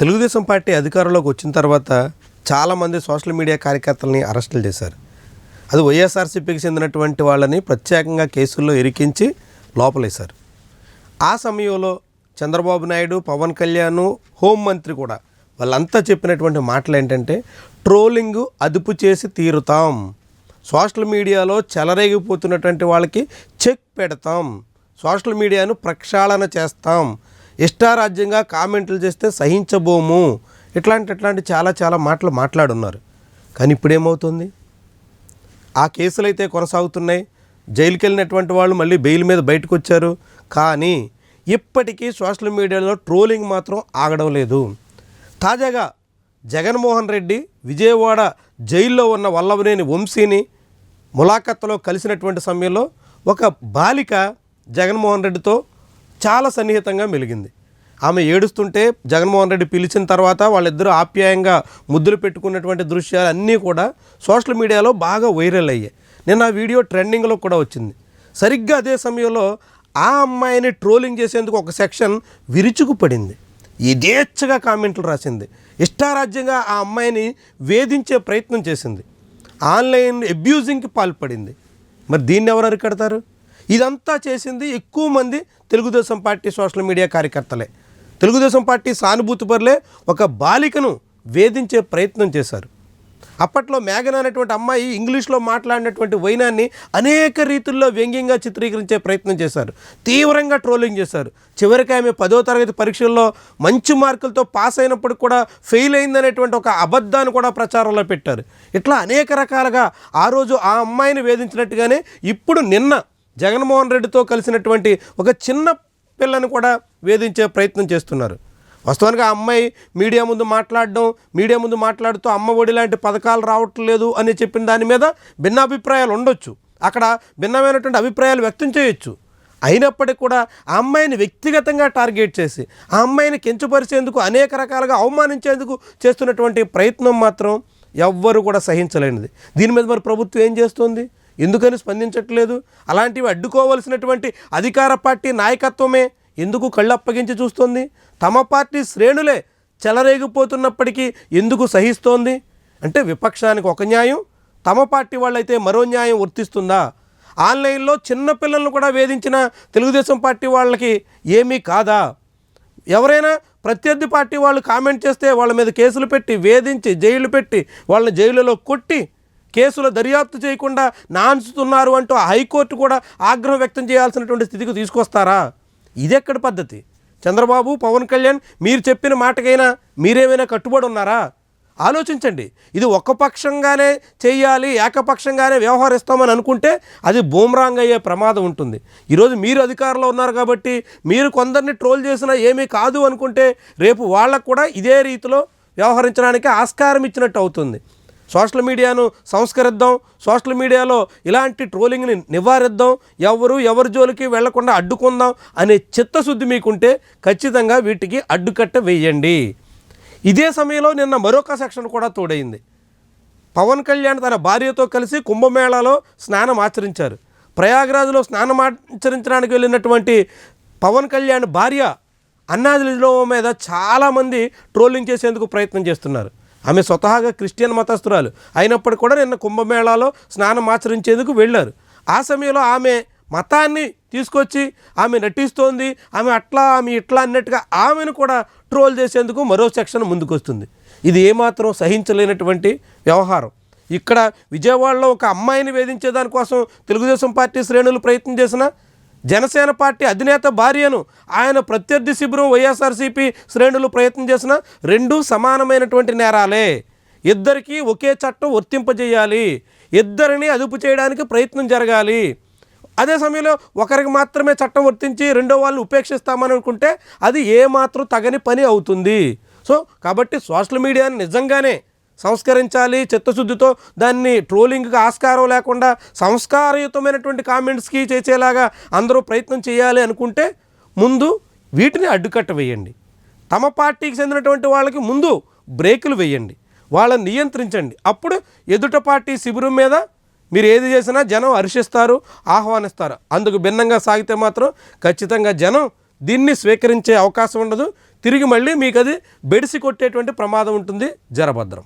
Telugu Desam party అధికారంలోకి వచ్చిన తర్వాత చాలామంది సోషల్ మీడియా కార్యకర్తలని అరెస్టులు చేశారు. అది వైఎస్ఆర్సీపీకి చెందినటువంటి వాళ్ళని ప్రత్యేకంగా కేసుల్లో ఇరికించి లోపలేశారు. ఆ సమయంలో చంద్రబాబు నాయుడు పవన్ కళ్యాణ్ హోంమంత్రి కూడా వాళ్ళంతా చెప్పినటువంటి మాటలు ఏంటంటే ట్రోలింగ్ అదుపు చేసి తీరుతాం. సోషల్ మీడియాలో చెలరేగిపోతున్నటువంటి వాళ్ళకి చెక్ పెడతాం. సోషల్ మీడియాను ప్రక్షాళన చేస్తాం. ఇష్టారాజ్యంగా కామెంట్లు చేస్తే సహించబోము. ఇట్లాంటి ఇట్లాంటి చాలా చాలా మాటలు మాట్లాడున్నారు. కానీ ఇప్పుడేమవుతుంది? ఆ కేసులు అయితే కొనసాగుతున్నాయి. జైలుకి వెళ్ళినటువంటి వాళ్ళు మళ్ళీ బెయిల్ మీద బయటకు వచ్చారు కానీ ఇప్పటికీ సోషల్ మీడియాలో ట్రోలింగ్ మాత్రం ఆగడం లేదు. తాజాగా జగన్మోహన్ రెడ్డి విజయవాడ జైల్లో ఉన్న వల్లభనేని వంశీని ములాఖత్తులో కలిసినటువంటి సమయంలో ఒక బాలిక జగన్మోహన్ రెడ్డితో చాలా సన్నిహితంగా మెలిగింది. ఆమె ఏడుస్తుంటే జగన్మోహన్ రెడ్డి పిలిచిన తర్వాత వాళ్ళిద్దరూ ఆప్యాయంగా ముద్దులు పెట్టుకున్నటువంటి దృశ్యాలు అన్నీ కూడా సోషల్ మీడియాలో బాగా వైరల్ అయ్యాయి. నిన్న ఆ వీడియో ట్రెండింగ్లో కూడా వచ్చింది. సరిగ్గా అదే సమయంలో ఆ అమ్మాయిని ట్రోలింగ్ చేసేందుకు ఒక సెక్షన్ విరుచుకుపడింది. యథేచ్ఛగా కామెంట్లు రాసింది. ఇష్టారాజ్యంగా ఆ అమ్మాయిని వేధించే ప్రయత్నం చేసింది. ఆన్లైన్ అబ్యూజింగ్కి పాల్పడింది. మరి దీన్ని ఎవరు అరికడతారు? ఇదంతా చేసింది ఎక్కువ మంది తెలుగుదేశం పార్టీ సోషల్ మీడియా కార్యకర్తలే. తెలుగుదేశం పార్టీ సానుభూతిపరులే ఒక బాలికను వేధించే ప్రయత్నం చేశారు. అప్పట్లో మేఘన అనేటువంటి అమ్మాయి ఇంగ్లీష్లో మాట్లాడినటువంటి వైనాన్ని అనేక రీతుల్లో వ్యంగ్యంగా చిత్రీకరించే ప్రయత్నం చేశారు. తీవ్రంగా ట్రోలింగ్ చేశారు. చివరికి ఆమె పదో తరగతి పరీక్షల్లో మంచి మార్కులతో పాస్ అయినప్పుడు కూడా ఫెయిల్ అయిందనేటువంటి ఒక అబద్ధాన్ని కూడా ప్రచారంలో పెట్టారు. ఇట్లా అనేక రకాలుగా ఆ రోజు ఆ అమ్మాయిని వేధించినట్టుగానే ఇప్పుడు నిన్న జగన్మోహన్ రెడ్డితో కలిసినటువంటి ఒక చిన్న పిల్లని కూడా వేధించే ప్రయత్నం చేస్తున్నారు. వాస్తవానికి ఆ అమ్మాయి మీడియా ముందు మాట్లాడడం మీడియా ముందు మాట్లాడుతూ అమ్మ ఒడి లాంటి పథకాలు రావట్లేదు అని చెప్పిన దాని మీద భిన్నాభిప్రాయాలు ఉండొచ్చు. అక్కడ భిన్నమైనటువంటి అభిప్రాయాలు వ్యక్తం చేయొచ్చు. అయినప్పటికీ కూడా ఆ అమ్మాయిని వ్యక్తిగతంగా టార్గెట్ చేసి ఆ అమ్మాయిని కించపరిచేందుకు అనేక రకాలుగా అవమానించేందుకు చేస్తున్నటువంటి ప్రయత్నం మాత్రం ఎవ్వరు కూడా సహించలేనిది. దీని మీద మరి ప్రభుత్వం ఏం చేస్తుంది? ఎందుకని స్పందించట్లేదు? అలాంటివి అడ్డుకోవలసినటువంటి అధికార పార్టీ నాయకత్వమే ఎందుకు కళ్ళు అప్పగించి చూస్తోంది? తమ పార్టీ శ్రేణులే చెలరేగిపోతున్నప్పటికీ ఎందుకు సహిస్తోంది? అంటే విపక్షానికి ఒక న్యాయం తమ పార్టీ వాళ్ళైతే మరో న్యాయం వర్తిస్తుందా? ఆన్లైన్లో చిన్నపిల్లలను కూడా వేధించిన తెలుగుదేశం పార్టీ వాళ్ళకి ఏమీ కాదా? ఎవరైనా ప్రత్యర్థి పార్టీ వాళ్ళు కామెంట్ చేస్తే వాళ్ళ మీద కేసులు పెట్టి వేధించి జైలు పెట్టి వాళ్ళని జైలులో కొట్టి కేసుల దర్యాప్తు చేయకుండా నాన్చుతున్నారు అంటూ హైకోర్టు కూడా ఆగ్రహం వ్యక్తం చేయాల్సినటువంటి స్థితికి తీసుకొస్తారా? ఇదెక్కడ పద్ధతి? చంద్రబాబు పవన్ కళ్యాణ్ మీరు చెప్పిన మాటకైనా మీరేమైనా కట్టుబడి ఉన్నారా? ఆలోచించండి. ఇది ఒక్కపక్షంగానే చేయాలి ఏకపక్షంగానే వ్యవహరిస్తామని అనుకుంటే అది బూమ్రాంగ్ అయ్యే ప్రమాదం ఉంటుంది. ఈరోజు మీరు అధికారంలో ఉన్నారు కాబట్టి మీరు కొందరిని ట్రోల్ చేసినా ఏమీ కాదు అనుకుంటే రేపు వాళ్ళకు కూడా ఇదే రీతిలో వ్యవహరించడానికి ఆస్కారం ఇచ్చినట్టు అవుతుంది. సోషల్ మీడియాను సంస్కరిద్దాం. సోషల్ మీడియాలో ఇలాంటి ట్రోలింగ్ని నివారిద్దాం. ఎవరు ఎవరి జోలికి వెళ్ళకుండా అడ్డుకుందాం అనే చిత్తశుద్ధి మీకుంటే ఖచ్చితంగా వీటికి అడ్డుకట్ట వేయండి. ఇదే సమయంలో నిన్న మరొక సెక్షన్ కూడా తోడైంది. పవన్ కళ్యాణ్ తన భార్యతో కలిసి కుంభమేళాలో స్నానం ఆచరించారు. ప్రయాగ్రాజ్లో స్నానం ఆచరించడానికి వెళ్ళినటువంటి పవన్ కళ్యాణ్ భార్య అన్నాదిలో మీద చాలామంది ట్రోలింగ్ చేసేందుకు ప్రయత్నం చేస్తున్నారు. ఆమె స్వతహాగా క్రిస్టియన్ మతస్థురాలు. అయినప్పటికీ కూడా నిన్న కుంభమేళాలో స్నానం ఆచరించేందుకు వెళ్ళారు. ఆ సమయంలో ఆమె మతాన్ని తీసుకొచ్చి ఆమె నటిస్తోంది. ఆమె అట్లా ఆమె ఇట్లా అన్నట్టుగా ఆమెను కూడా ట్రోల్ చేసేందుకు మరో సెక్షన్ ముందుకొస్తుంది. ఇది ఏమాత్రం సహించలేనటువంటి వ్యవహారం. ఇక్కడ విజయవాడలో ఒక అమ్మాయిని వేధించే దానికోసం తెలుగుదేశం పార్టీ శ్రేణులు ప్రయత్నం చేసిన జనసేన పార్టీ అధినేత భార్యను ఆయన ప్రత్యర్థి శిబిరం వైఎస్ఆర్సీపీ శ్రేణులు ప్రయత్నం చేసిన రెండు సమానమైనటువంటి నేరాలే. ఇద్దరికీ ఒకే చట్టం వర్తింపజేయాలి. ఇద్దరిని అదుపు చేయడానికి ప్రయత్నం జరగాలి. అదే సమయంలో ఒకరికి మాత్రమే చట్టం వర్తించి రెండో వాళ్ళు ఉపేక్షిస్తామని అనుకుంటే అది ఏమాత్రం తగని పని అవుతుంది. సో కాబట్టి సోషల్ మీడియాని నిజంగానే సంస్కరించాలి చిత్తశుద్ధితో దాన్ని ట్రోలింగ్కి ఆస్కారం లేకుండా సంస్కారయుతమైనటువంటి కామెంట్స్కి చేసేలాగా అందరూ ప్రయత్నం చేయాలి అనుకుంటే ముందు వీటిని అడ్డుకట్ట వేయండి. తమ పార్టీకి చెందినటువంటి వాళ్ళకి ముందు బ్రేకులు వేయండి. వాళ్ళని నియంత్రించండి. అప్పుడు ఎదుట పార్టీ శిబిరం మీద మీరు ఏది చేసినా జనం హర్షిస్తారు ఆహ్వానిస్తారు. అందుకు భిన్నంగా సాగితే మాత్రం ఖచ్చితంగా జనం దీన్ని స్వీకరించే అవకాశం ఉండదు. తిరిగి మళ్ళీ మీకు అది బెడిసి కొట్టేటువంటి ప్రమాదం ఉంటుంది. జరభద్రం.